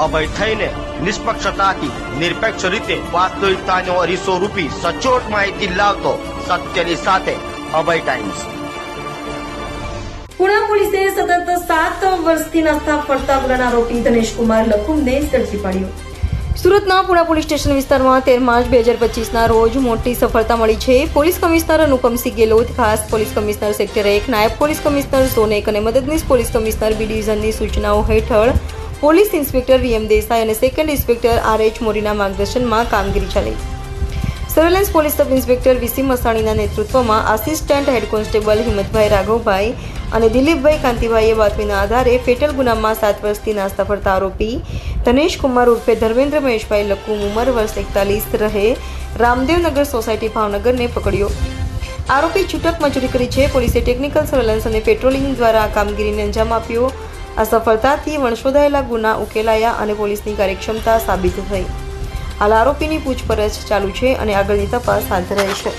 અભય થઈને નિષ્પક્ષતાથી નિરપેક્ષ રીતે વાસ્તવિકતાનો અરીસો રૂપી સચોટ માહિતી લાવતો સત્યની સાથે અભય ટાઈમ્સ. પુણા પોલીસે સતત સાત વર્ષથી નાસ્તા ફરતા ગુનાના આરોપી ધનેશકુમાર લખુમને ઝડપી પાડ્યો. સુરતના પુણા પોલીસ સ્ટેશન વિસ્તારમાં તેર માર્ચ બે હજાર પચીસના રોજ મોટી સફળતા મળી છે. પોલીસ કમિશનર અનુપમસિંહ ગેલોત ખાસ પોલીસ કમિશનર સેક્ટર એક, નાયબ પોલીસ કમિશનર સોનેક અને મદદનીશ પોલીસ કમિશનર બી ડિવિઝનની સૂચનાઓ હેઠળ પોલીસ ઇન્સ્પેક્ટર વીએમ દેસાઈ અને સેકન્ડ ઇન્સ્પેક્ટર આર એચ મોરીના માર્ગદર્શનમાં કામગીરી ચાલી. Surveillance police sub inspector VC મસાણીના નેતૃત્વમાં assistant head constable Himmatbhai Raghavbhai અને દિલીપભાઈ કાંતિભાઈએ બાતમીના આધારે ફેટલ ગુનામાં સાત વર્ષથી નાસ્તા ફરતા આરોપી ધનેશ કુમાર ઉર્ફે ધર્મેન્દ્ર મહેશભાઈ લકુમ ઉંમર વર્ષ એકતાલીસ રહે રામદેવનગર સોસાયટી ભાવનગરને પકડ્યો. આરોપી છૂટક મજૂરી કરી છે. પોલીસે ટેકનિકલ સર્વેલન્સ અને પેટ્રોલિંગ દ્વારા આ કામગીરીને અંજામ આપ્યો. આ સફળતાથી વણશોધાયેલા ગુના ઉકેલાયા અને પોલીસની કાર્યક્ષમતા સાબિત થઈ. હાલ આરોપીની પૂછપરછ ચાલુ છે અને આગળની તપાસ હાથ ધરાઈ છે.